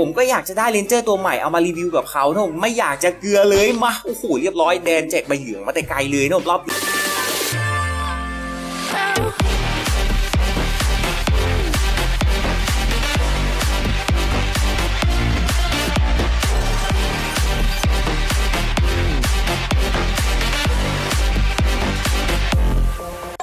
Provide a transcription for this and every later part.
ผมก็อยากจะได้เลนเจอร์ตัวใหม่เอามารีวิวกับเขานะผมไม่อยากจะเกลือเลยมาโอ้โหเรียบร้อยแดนแจกใบเหลืองมาแต่ไกลเลยนะผมรอบ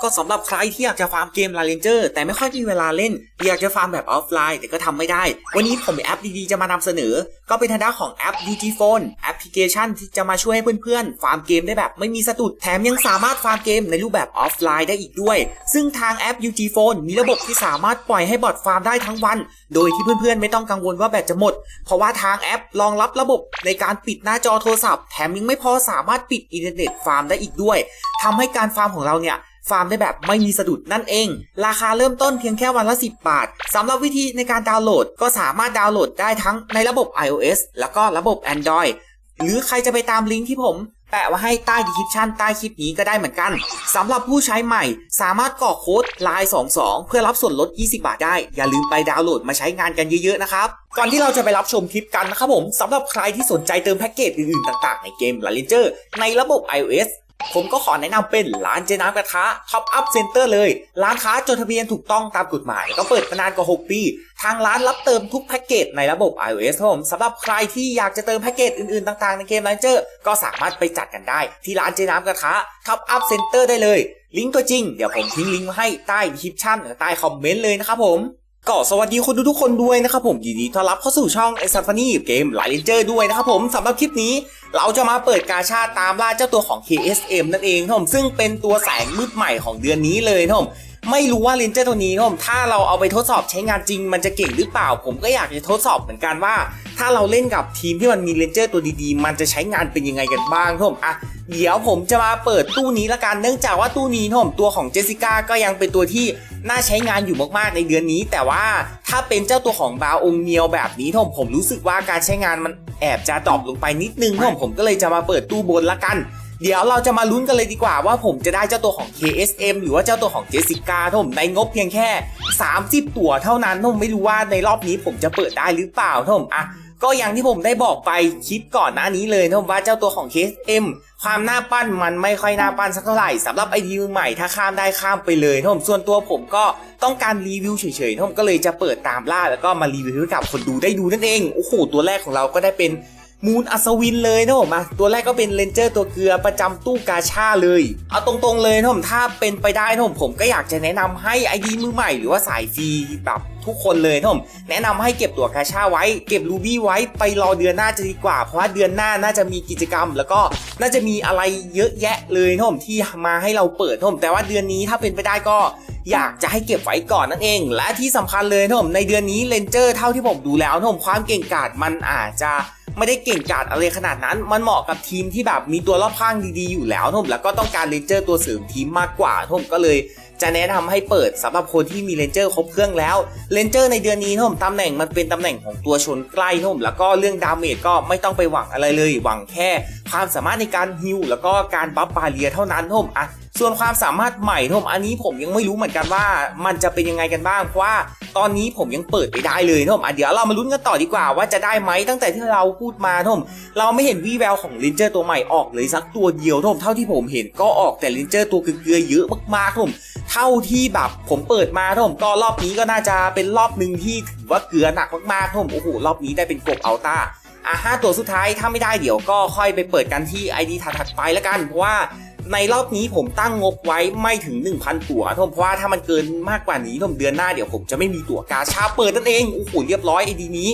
ก็สำหรับใครที่อยากจะฟาร์มเกมลาเลนเจอร์แต่ไม่ค่อยมีเวลาเล่น อยากจะฟาร์มแบบออฟไลน์แต่ก็ทำไม่ได้ วันนี้ผมมีแอปดีๆจะมานำเสนอ ก็เป็นทางด้านของแอป DG Phone แอปพลิเคชันที่จะมาช่วยให้เพื่อนๆ ฟาร์มเกมได้แบบไม่มีสะดุดแถมยังสามารถฟาร์มเกมในรูปแบบออฟไลน์ได้อีกด้วย ซึ่งทางแอป UG Phone มีระบบที่สามารถปล่อยให้บอทฟาร์มได้ทั้งวัน โดยที่เพื่อนๆ ไม่ต้องกังวลว่าแบตจะหมด เพราะว่าทางแอปรองรับระบบในการปิดหน้าจอโทรศัพท์ แถมยังไม่พอสามารถปิดอินเทอร์เน็ตฟาร์มได้อีกด้วยทำให้การฟาร์มของเราเนี่ย ฟาร์มได้แบบไม่มีสะดุดนั่นเอง ราคาเริ่มต้นเพียงแค่วันละ 10 บาทสำหรับวิธีในการดาวน์โหลด ก็สามารถดาวน์โหลดได้ทั้งในระบบ iOS แล้วก็ระบบ Android หรือใครจะไปตามลิงก์ที่ผมแปะไว้ให้ใต้ดีคริปชันใต้คลิปนี้ก็ได้เหมือนกันสำหรับผู้ใช้ใหม่ สามารถกรอกโค้ด line 22 เพื่อรับส่วนลด 20 บาทได้ อย่าลืมไปดาวน์โหลดมาใช้งานกันเยอะๆนะครับ ก่อนที่เราจะไปรับชมคลิปกันนะครับผมสำหรับใครที่สนใจเติมแพ็กเกจอื่นๆ ต่างๆ ในเกม l a l e n g e r ในระบบ iOS ผมก็ขอแนะนำเป็นร้านเจน้ำกระทะ Top Up Center เตอร์เลย ร้านค้าจดทะเบียนถูกต้องตามกฎหมาย ก็เปิดมานานกว่า 6 ปี ทางร้านรับเติมทุกแพ็กเกจในระบบ iOS ครับผมสำหรับใครที่อยากจะเติมแพ็กเกจอื่นๆ ต่างๆ ในเกม l a n g e r ก็สามารถไปจัดกันได้ ที่ร้านเจน้ำกระทะ Top Up Center ได้เลย ลิงก์ตัวจริง เดี๋ยวผมทิ้งลิงก์ให้ใต้คริปชั่นใต้คอมเมนต์เลยนะครับผม ก็สวัสดีคนดูทุกคนด้วยนะครับผมยินดีต้อนรับเข้าสู่ช่องไอซันฟานี่เกมไลน์เลนเจอร์ด้วยนะครับผมสำหรับคลิปนี้ เราจะมาเปิดกาชาตามล่าเจ้าตัวของ KSM นั่นเองครับผมซึ่งเป็นตัวแสงมืดใหม่ของเดือนนี้เลยครับผม ไม่รู้ว่าเลนเจอร์ตัวนี้ผมถ้าเราเอาไปทดสอบใช้งานจริงมันจะเก่งหรือเปล่า ผมก็อยากจะทดสอบเหมือนกันว่า ถ้าเราเล่นกับทีมที่มันมีเลนเจอร์ตัวดีๆ มันจะใช้งานเป็นยังไงกันบ้างครับผมอะเดี๋ยวผมจะมาเปิดตู้นี้ละกันเนื่องจากว่าตู้นี้ผมตัวของเจสสิก้าก็ยังเป็นตัวที่น่าใช้งานอยู่มากๆในเดือนนี้ แต่ว่าถ้าเป็นเจ้าตัวของบาองเมียวแบบนี้ท่ผมผมรู้สึกว่าการใช้งานมันแอบจะดรอปลงไปนิดนึงท่ผมผมก็เลยจะมาเปิดตู้บนละกัน เดี๋ยวเราจะมาลุ้นกันเลยดีกว่าว่าผมจะได้เจ้าตัวของ KSM หรือว่าเจ้าตัวของเจสิก้าทผมในงบเพียงแค่ 30 ตัวเท่านั้นท่ผมไม่รู้ว่าในรอบนี้ผมจะเปิดได้หรือเปล่าทผมอะก็อย่างที่ผมได้บอกไปคลิปก่อนหน้านี้เลยนะผมว่าเจ้าตัวของ KSM ความหน้าปั้นมันไม่ค่อยหน้าปั้นสักเท่าไหร่สำหรับไอดีใหม่ถ้าข้ามได้ข้ามไปเลยนะผมส่วนตัวผมก็ต้องการรีวิวเฉยๆนะผมก็เลยจะเปิดตามล่าแล้วก็มารีวิวให้กับคนดูได้ดูนั่นเองโอ้โหตัวแรกของเราก็ได้เป็น มูนอัศวินเลยนะผมอะตัวแรกก็เป็นเลนเจอร์ตัวเกลือประจำตู้กาชาเลย เอาตรงๆเลยนะผมถ้าเป็นไปได้นะผมผมก็อยากจะแนะนำให้ไอดีมือใหม่หรือว่าสายฟรีแบบทุกคนเลยนะผมแนะนำให้เก็บตัวกาชาไว้ เก็บรูบี้ไว้ไปรอเดือนหน้าจะดีกว่า เพราะว่าเดือนหน้าน่าจะมีกิจกรรม แล้วก็น่าจะมีอะไรเยอะแยะเลยนะผมที่มาให้เราเปิดนะผมแต่ว่าเดือนนี้ถ้าเป็นไปได้ก็อยากจะให้เก็บไว้ก่อนนั่นเอง และที่สำคัญเลยนะผมในเดือนนี้เลนเจอร์เท่าที่ผมดูแล้วนะผมความเก่งกาจมันอาจจะ ไม่ได้เก่งกาจอะไรขนาดนั้น มันเหมาะกับทีมที่แบบมีตัวรอบข้างดีๆอยู่แล้วนะผมแล้วก็ต้องการเลนเจอร์ตัวเสริมทีมมากกว่านะผมก็เลย จะแนะนำให้เปิดสำหรับคนที่มีเลนเจอร์ครบเครื่องแล้วเลนเจอร์ในเดือนนี้นะผมตำแหน่งมันเป็นตำแหน่งของตัวชนใกล้นะผมแล้วก็เรื่องดาเมจก็ไม่ต้องไปหวังอะไรเลย หวังแค่ ความสามารถในการฮิลแล้วก็การบัฟบาเรียเท่านั้นนะผมอะ ส่วนความสามารถใหม่นะผมอันนี้ผมยังไม่รู้เหมือนกันว่า มันจะเป็นยังไงกันบ้างเพราะว่าตอนนี้ผมยังเปิดไม่ได้เลยนะผมอะเดี๋ยวเรามาลุ้นกันต่อดีกว่าว่าจะได้ไหมตั้งแต่ที่เราพูดมานะผมเราไม่เห็นวีแววของลินเจอร์ตัวใหม่ออกเลยสักตัวเดียวนะผมเท่าที่ผมเห็นก็ออกแต่ลินเจอร์ตัวเกลือเยอะมากๆนะผมเท่าที่แบบผมเปิดมานะผมก็รอบนี้ก็น่าจะเป็นรอบหนึ่งที่ถือว่าเกลือหนักมากๆนะผมโอ้โหรอบนี้ได้เป็นกบอัลต้าอะห้าตัวสุดท้ายถ้าไม่ได้เดี๋ยวก็ค่อยไปเปิดกันที่ ID ถัดๆไปแล้วกันเพราะว่า ในรอบนี้ผมตั้งงบไว้ไม่ถึง 1,000 ตั๋วทมเพราะว่าถ้ามันเกินมากกว่านี้ทมเดือนหน้าเดี๋ยวผมจะไม่มีตั๋วกาชาเปิดนั่นเองโอ้โหเรียบร้อย ID นี้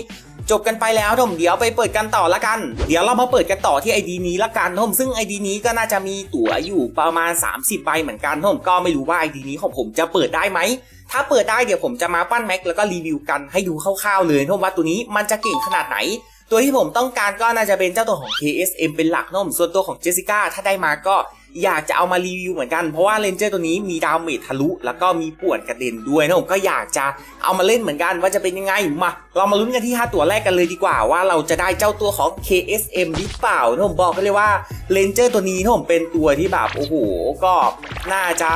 จบกันไปแล้วทมเดี๋ยวไปเปิดกันต่อละกัน เดี๋ยวเรามาเปิดกันต่อที่ ID นี้ละกันทมซึ่ง ID นี้ก็น่าจะมีตั๋วอยู่ประมาณ 30 ใบเหมือนกันทมก็ไม่รู้ว่า ID นี้ของผมจะเปิดได้ไหม ถ้าเปิดได้เดี๋ยวผมจะมาปั้นแม็กแล้วก็รีวิวกันให้ดูคร่าวๆเลยนะว่าตัวนี้มันจะเก่งขนาดไหน ตัวที่ผมต้องการก็น่าจะเป็นเจ้าตัวของ KSM เป็นหลักนะผมส่วนตัวของเจสสิก้าถ้าได้มาก็ อยากจะเอามารีวิวเหมือนกัน เพราะว่าเลนเจอร์ตัวนี้มีดาวเมจทะลุ แล้วก็มีปวนกระเด็นด้วยนะผมก็อยากจะเอามาเล่นเหมือนกันว่าจะเป็นยังไงมาเรามาลุ้นกันที่ 5 ตัวแรกกันเลยดีกว่า ว่าเราจะได้เจ้าตัวของ KSM หรือเปล่านะผมบอกกันเลยว่าเลนเจอร์ตัวนี้นะผมเป็นตัวที่แบบโอ้โหก็น่าจะ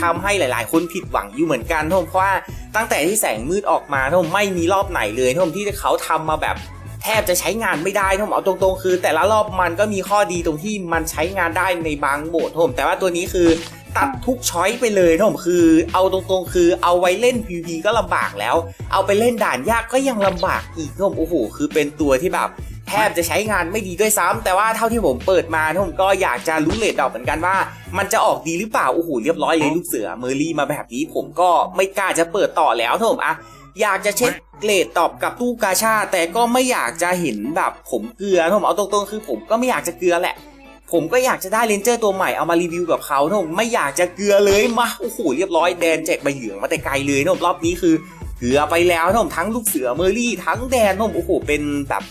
ททำให้หลาย ๆ คนผิดหวังอยู่เหมือนกันท่านเพราะว่าตั้งแต่ที่แสงมืดออกมาท่านไม่มีรอบไหนเลยท่านที่เขาทำมาแบบ แทบจะใช้งานไม่ได้ท่านเอาตรงๆ คือ แต่ละรอบมันก็มีข้อดีตรงที่มันใช้งานได้ในบางโหมดท่านแต่ว่าตัวนี้คือตัดทุกช้อยไปเลยท่านคือ เอาตรงๆ คือเอาไว้เล่น PVP ก็ลำบากแล้ว เอาไปเล่นด่านยากก็ยังลำบากอีกท่านโอ้โหคือเป็นตัวที่แบบแทบจะใช้งานไม่ดีด้วยซ้ำแต่ว่าเท่าที่ผมเปิดมาผมก็อยากจะรู้เลดดอกเหมือนกันว่า มันจะออกดีหรือเปล่าโอ้โหเรียบร้อยเลยลูกเสือเมอร์รี่มาแบบนี้ผมก็ไม่กล้าจะเปิดต่อแล้วท่านอะ อยากจะเช็คเกรดตอบกับตู้กาชา แต่ก็ไม่อยากจะเห็นแบบผมเกลือท่านเอาตรงๆคือ ผมก็ไม่อยากจะเกลือแหละ ผมก็อยากจะได้เลนเจอร์ตัวใหม่เอามารีวิวกับเขาท่านไม่อยากจะเกลือเลยมาโอ้โหเรียบร้อยแดนแจกใบเหลืองมาแต่ไกลเลยท่านรอบนี้คือเกลือไปแล้วท่านทั้งลูกเสือเมอร์รี่ทั้งแดนท่านโอ้โหเป็นแบบ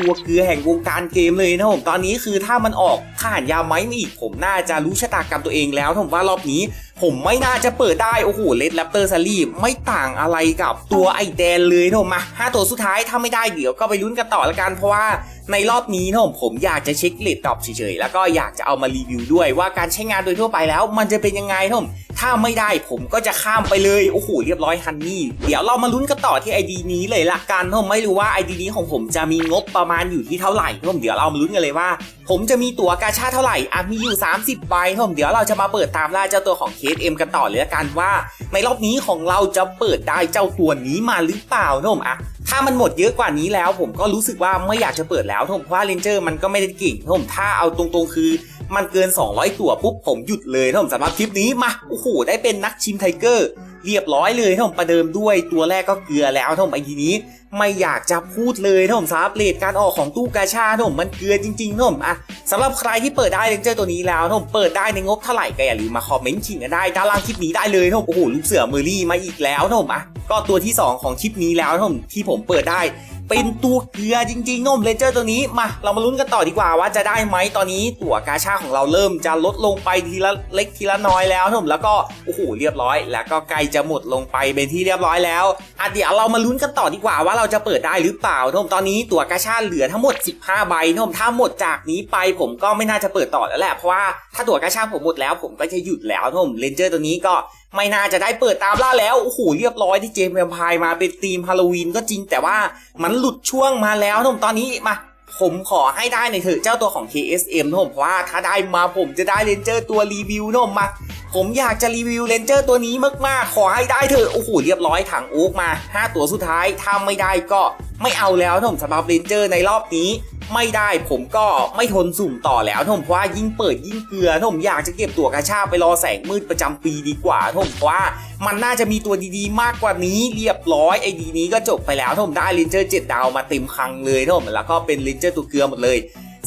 ตัวเกลือแห่งวงการเกมเลยนะผมตอนนี้คือถ้ามันออกทหารยาไม้มาอีกผมน่าจะรู้ชะตากรรมตัวเองแล้วผมว่ารอบนี้ผมไม่น่าจะเปิดได้ โอ้โหเลดแรปเตอร์ซารีไม่ต่างอะไรกับตัวไอแดนเลยนะผมมาห้าตัวสุดท้ายถ้าไม่ได้เดี๋ยวก็ไปลุ้นกันต่อละกันเพราะว่า ในรอบนี้นะผมผมอยากจะเช็คเลดดรอปเฉยๆ แล้วก็อยากจะเอามารีวิวด้วยว่าการใช้งานโดยทั่วไปแล้ว มันจะเป็นยังไงนะผมถ้าไม่ได้ผมก็จะข้ามไปเลย โอ้โหเรียบร้อยฮันนี่ เดี๋ยวเรามาลุ้นกันต่อที่ไอดีนี้เลยละกันผมไม่รู้ว่าไอดีนี้ของผมจะมีงบประมาณอยู่ที่เท่าไหร่ผมเดี๋ยวเรามาลุ้นกันเลยว่า ผมจะมีตั๋วกาชาเท่าไหร่อะมีอยู่ 30ใบผมเดี๋ยวเราจะมาเปิดตามล่าเจ้าตัวของเคสเอ็มกันต่อเลยละกันว่า ในรอบนี้ของเราจะเปิดได้เจ้าตัวนี้มาหรือเปล่านะผมอะ ถ้ามันหมดเยอะกว่านี้แล้ว ผมก็รู้สึกว่าไม่อยากจะเปิดแล้วผมว่าเลนเจอร์มันก็ไม่ได้เก่งผมถ้าเอาตรงๆ คือมันเกิน 200 ตัวปุ๊บผมหยุดเลยนะผมสำหรับคลิปนี้มาโอ้โหได้เป็นนักชิมไทเกอร์ เรียบร้อยเลยนะผมประเดิมด้วยตัวแรกก็เกลือแล้วนะผมไอ้ทีนี้ ไม่อยากจะพูดเลยนะผมสำหรับเลทการออกของตู้กาชานะผมมันเกลือจริงๆนะผมอะสำหรับใครที่เปิดได้เลนเจอร์ตัวนี้แล้วนะผมเปิดได้ในงบเท่าไหร่ก็อย่าลืมมาคอมเมนต์ขิงกันได้ด้านล่างคลิปนี้ได้เลยนะผมโอ้โหลูกเสือเมอรี่มาอีกแล้วนะผมอะก็ตัวที่สองของคลิปนี้แล้วนะผมที่ผมเปิดได้ เป็นตัวเกลือจริงๆนมเลเจอร์ตัวนี้มาเรามาลุ้นกันต่อดีกว่าว่าจะได้ไหมตอนนี้ตั๋วกาชาของเราเริ่มจะลดลงไปทีละเล็กทีละน้อยแล้วนมแล้วก็โอ้โหเรียบร้อย แล้วก็ใกล้จะหมดลงไปเป็นที่เรียบร้อยแล้วอะเดี๋ยวเรามาลุ้นกันต่อดีกว่าว่าเราจะเปิดได้หรือเปล่านมตอนนี้ตั๋วกาชาเหลือทั้งหมด 15 ใบนมถ้าหมดจากนี้ไปผมก็ไม่น่าจะเปิดต่อแล้วแหละเพราะว่าถ้าตั๋วกาชาผมหมดแล้วผมก็จะหยุดแล้วนมเลนเจอร์ตัวนี้ก็ ไม่น่าจะได้เปิดตามล่าแล้ว โอ้โห เรียบร้อยที่เจมส์แวมพายมาเป็นธีมฮาโลวีนก็จริงแต่ว่ามันหลุดช่วงมาแล้วทุกตอนนี้มา ผมขอให้ได้ในอยเถอะเจ้าตัวของ KSM นะผมเพราะว่าถ้าได้มาผมจะได้เลนเจอร์ตัวรีวิวนะผมมา ผมอยากจะรีวิวเลนเจอร์ตัวนี้มากๆ ขอให้ได้เถอะโอ้โหเรียบร้อยถังโอ๊กมา 5 ตัวสุดท้ายถ้าไม่ได้ก็ไม่เอาแล้วนะผมสำหรับเลนเจอร์ในรอบนี้ ไม่ได้ผมก็ไม่ทนสุ่มต่อแล้วนะผมเพราะว่ายิ่งเปิดยิ่งเกลือนะผมอยากจะเก็บตัวกระชาไปรอแสงมืดประจำปีดีกว่านะผมเพราะว่ามันน่าจะมีตัวดีๆ มากกว่านี้เรียบร้อยไอ้ดีนี้ก็จบไปแล้วนะผมได้เลนเจอร์7ดาวมาเต็มคังเลยนะผมแล้วก็เป็นเลนเจอร์ตัวเกลือหมดเลย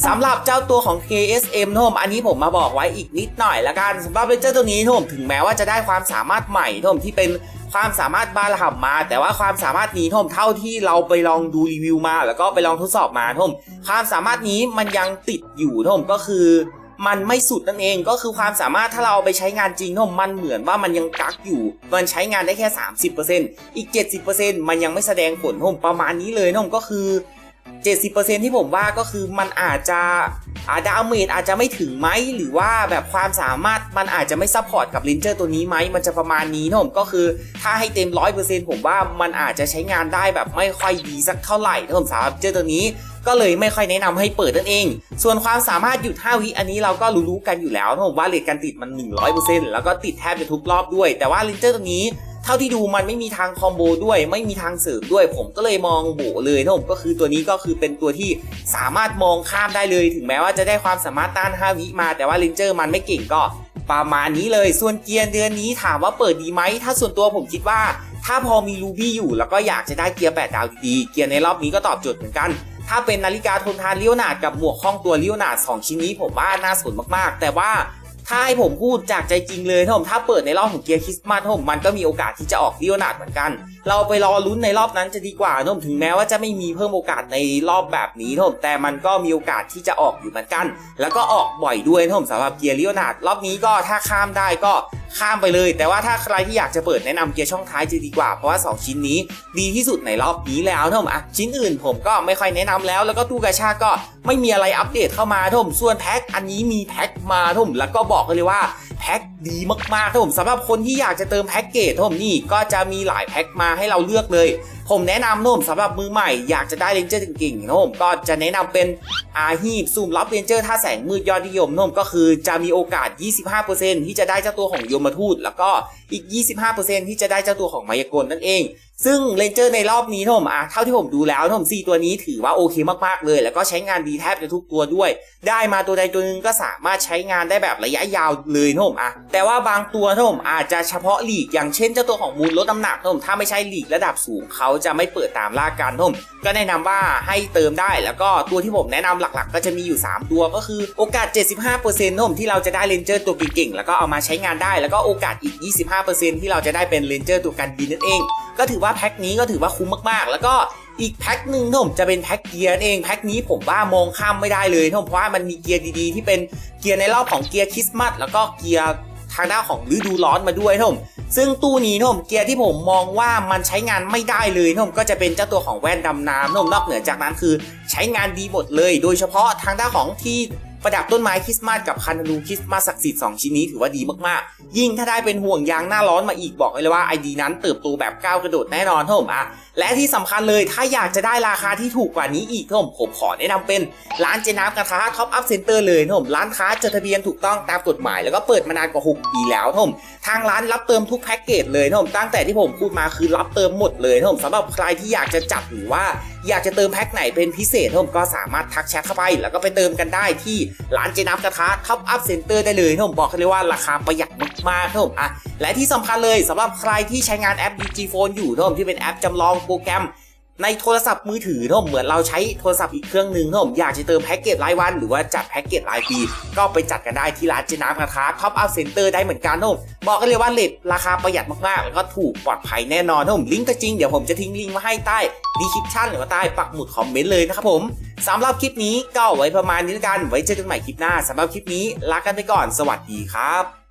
สำหรับเจ้าตัวของ KSM นะผมอันนี้ผมมาบอกไว้อีกนิดหน่อยละกันสำหรับเลนเจอร์ตัวนี้นะผมถึงแม้ว่าจะได้ความสามารถใหม่นะผมที่เป็นความสามารถบาระหับมา แต่ว่าความสามารถนี้ท่มเท่าที่เราไปลองดูรีวิวมา แล้วก็ไปลองทดสอบมาท่มความสามารถนี้มันยังติดอยู่ท่มก็คือมันไม่สุดนั่นเองก็คือความสามารถถ้าเราเอาไปใช้งานจริงท่มมันเหมือนว่ามันยังกักอยู่ มันใช้งานได้แค่ 30%อีก 70%มันยังไม่แสดงผลท่มประมาณนี้เลยท่มก็คือ 70%ที่ผมว่าก็คือมันอาจจะอาดาเมจอาจจะไม่ถึงไหมหรือว่าแบบความสามารถมันอาจจะไม่ซัพพอร์ตกับเลนเจอร์ตัวนี้ไหมมันจะประมาณนี้นะผมก็คือถ้าให้เต็ม 100%ผมว่ามันอาจจะใช้งานได้แบบไม่ค่อยดีสักเท่าไหร่นะผมสำหรับเจอตัวนี้ก็เลยไม่ค่อยแนะนำให้เปิดนั่นเอง ส่วนความสามารถหยุด 5 วิอันนี้เราก็รู้ๆกันอยู่แล้วนะผมว่าเลทการติดมัน 100%แล้วก็ติดแทบจะทุกรอบด้วย แต่ว่าเลนเจอร์ตัวนี้ เท่าที่ดูมันไม่มีทางคอมโบด้วย ไม่มีทางเสริมด้วย ผมก็เลยมองโบเลยนะผมก็คือตัวนี้ก็คือเป็นตัวที่สามารถมองข้ามได้เลย ถึงแม้ว่าจะได้ความสามารถต้าน5วิมาแต่ว่าเลนเจอร์มันไม่เก่งก็ประมาณนี้เลย ส่วนเกียร์เดือนนี้ถามว่าเปิดดีไหม ถ้าส่วนตัวผมคิดว่า ถ้าพอมีรูบี้อยู่แล้วก็อยากจะได้เกียร์ 8 ดาวดีๆ เกียร์ในรอบนี้ก็ตอบโจทย์เหมือนกัน ถ้าเป็นนาฬิกาทนทานเลี้ยวนาดกับหมวกข้องตัวเลี้ยวนาดสองชิ้นนี้ผมว่าน่าสนมากๆ แต่ว่า ถ้าให้ผมพูดจากใจจริงเลยถ้าผมถ้าเปิดในรอบของเกียร์คริสต์มาสผมมันก็มีโอกาสที่จะออกเลียวนาดเหมือนกัน เราไปรอลุ้นในรอบนั้นจะดีกว่าผมถึงแม้ว่าจะไม่มีเพิ่มโอกาสในรอบแบบนี้ผมแต่มันก็มีโอกาสที่จะออกอยู่เหมือนกัน แล้วก็ออกบ่อยด้วยผมสำหรับเกียร์เลียวนาดรอบนี้ก็ถ้าข้ามได้ก็ข้ามไปเลย แต่ว่าถ้าใครที่อยากจะเปิดแนะนำเกียร์ช่องท้ายจะดีกว่าเพราะว่า 2 ชิ้นนี้ ดีที่สุดในรอบนี้แล้วผมอะชิ้นอื่นผมก็ไม่ค่อยแนะนำแล้ว แล้วก็ตู้กาชาก็ไม่มีอะไรอัปเดตเข้ามาท่มส่วนแพ็คอันนี้มีแพ็คมาท่มแล้วก็บอกเลยว่าแพ็คดีมากๆท่ผมสำหรับคนที่อยากจะเติมแพ็กเกจท่ผมนี่ก็จะมีหลายแพ็คมาให้เราเลือกเลย ผมแนะนำนะผมสำหรับมือใหม่อยากจะได้เลนเจอร์เก่งๆนะผมก็จะแนะนำเป็นอาฮีบซูมรับเลนเจอร์ท่าแสงมืดยอดนิยมนะผมก็คือจะมีโอกาส 25%ที่จะได้เจ้าตัวของยมทูต แล้วก็อีก 25%ที่จะได้เจ้าตัวของมายากลนั่นเอง ซึ่งเลนเจอร์ในรอบนี้นะผมอะเท่าที่ผมดูแล้วนะผมซีตัวนี้ถือว่าโอเคมากๆเลย แล้วก็ใช้งานดีแทบจะทุกตัวด้วย ได้มาตัวใดตัวหนึ่งก็สามารถใช้งานได้แบบระยะยาวเลยนะผมอะแต่ว่าบางตัวนะผมอาจจะเฉพาะหลีกอย่างเช่นเจ้าตัวของมูลลดน้ำหนักนะผมถ้าไม่ใช่หลีกระดับสูงเขาจะไม่เปิดตามล่ากันนะผมก็แนะนำว่าให้เติมได้แล้วก็ตัวที่ผมแนะนำหลักๆ ก็จะมีอยู่ 3 ตัวก็คือโอกาส 75%นะผมที่เราจะได้เลนเจอร์ตัวเก่งๆแล้วก็เอามาใช้งานได้แล้วก็โอกาสอีก 25%ที่เราจะได้เป็นเลนเจอร์ตัวกันบินนั่นเอง ก็ถือว่าแพ็คนี้ก็ถือว่าคุ้มมากๆ แล้วก็อีกแพ็คหนึ่งนะผมจะเป็นแพ็คเกียร์นั่นเองแพ็คนี้ผมว่ามองข้ามไม่ได้เลยนะผมเพราะว่ามันมีเกียร์ดีๆ ที่เป็นเกียร์ในรอบของเกียร์คริสต์มาสแล้วก็เกียร์ทางด้านของฤดูร้อนมาด้วยนะผม ซึ่งตู้นี้นะผมเกียร์ที่ผมมองว่ามันใช้งานไม่ได้เลยนะผมก็จะเป็นเจ้าตัวของแว่นดำน้ำนะผมนอกเหนือจากนั้นคือ ใช้งานดีหมดเลย โดยเฉพาะทางด้านของที่ ประดับต้นไม้คริสต์มาสกับคันธนูคริสต์มาสศักดิ์สิทธิ์สองชิ้นนี้ถือว่าดีมากๆ ยิ่งถ้าได้เป็นห่วงยางหน้าร้อนมาอีกบอกเลยว่าไอดีนั้นเติบโตแบบก้าวกระโดดแน่นอนครับผมอะและที่สำคัญเลยถ้าอยากจะได้ราคาที่ถูกกว่านี้อีกครับผมผมขอแนะนำเป็นร้านเจน้ำกระทะท็อปอัพเซ็นเตอร์เลยครับผมร้านค้าจดทะเบียนถูกต้องตามกฎหมาย แล้วก็เปิดมานานกว่า 6 ปีแล้วครับผมทางร้านรับเติมทุกแพ็กเกจเลยครับผมตั้งแต่ที่ผมพูดมาคือรับเติมหมดเลยครับผมสำหรับใครที่อยากจะจัดหรือว่า อยากจะเติมแพ็คไหนเป็นพิเศษครับผมก็สามารถทักแชทเข้าไป แล้วก็ไปเติมกันได้ที่ร้านเจนับกระทะท็อปอัพเซ็นเตอร์ได้เลยครับผมบอกเลยว่าราคาประหยัดมากๆครับผมอะและที่สำคัญเลยสำหรับใครที่ใช้งานแอป DG Phone อยู่ครับผมที่เป็นแอปจำลองโปรแกรม ในโทรศัพท์มือถือนะผมเหมือนเราใช้โทรศัพท์อีกเครื่องหนึ่งนะผมอยากจะเติมแพ็กเกจรายวัน หรือว่าจัดแพ็กเกจรายปี ก็ไปจัดกันได้ที่ร้านเจน้ำกระทะท็อปอัพเซ็นเตอร์ได้เหมือนกันนะผมบอกกันเลยว่าเลทราคาประหยัดมากๆ แล้วก็ถูกปลอดภัยแน่นอนนะผมลิงก์ก็จริงเดี๋ยวผมจะทิ้งลิงก์มาให้ใต้ดีคริปชั่นหรือว่าใต้ปักหมุดคอมเมนต์เลยนะครับผมสำหรับคลิปนี้ก็ไว้ประมาณนี้แล้วกันไว้เจอกันใหม่คลิปหน้าสำหรับคลิปนี้ลากันไปก่อนสวัสดีครับ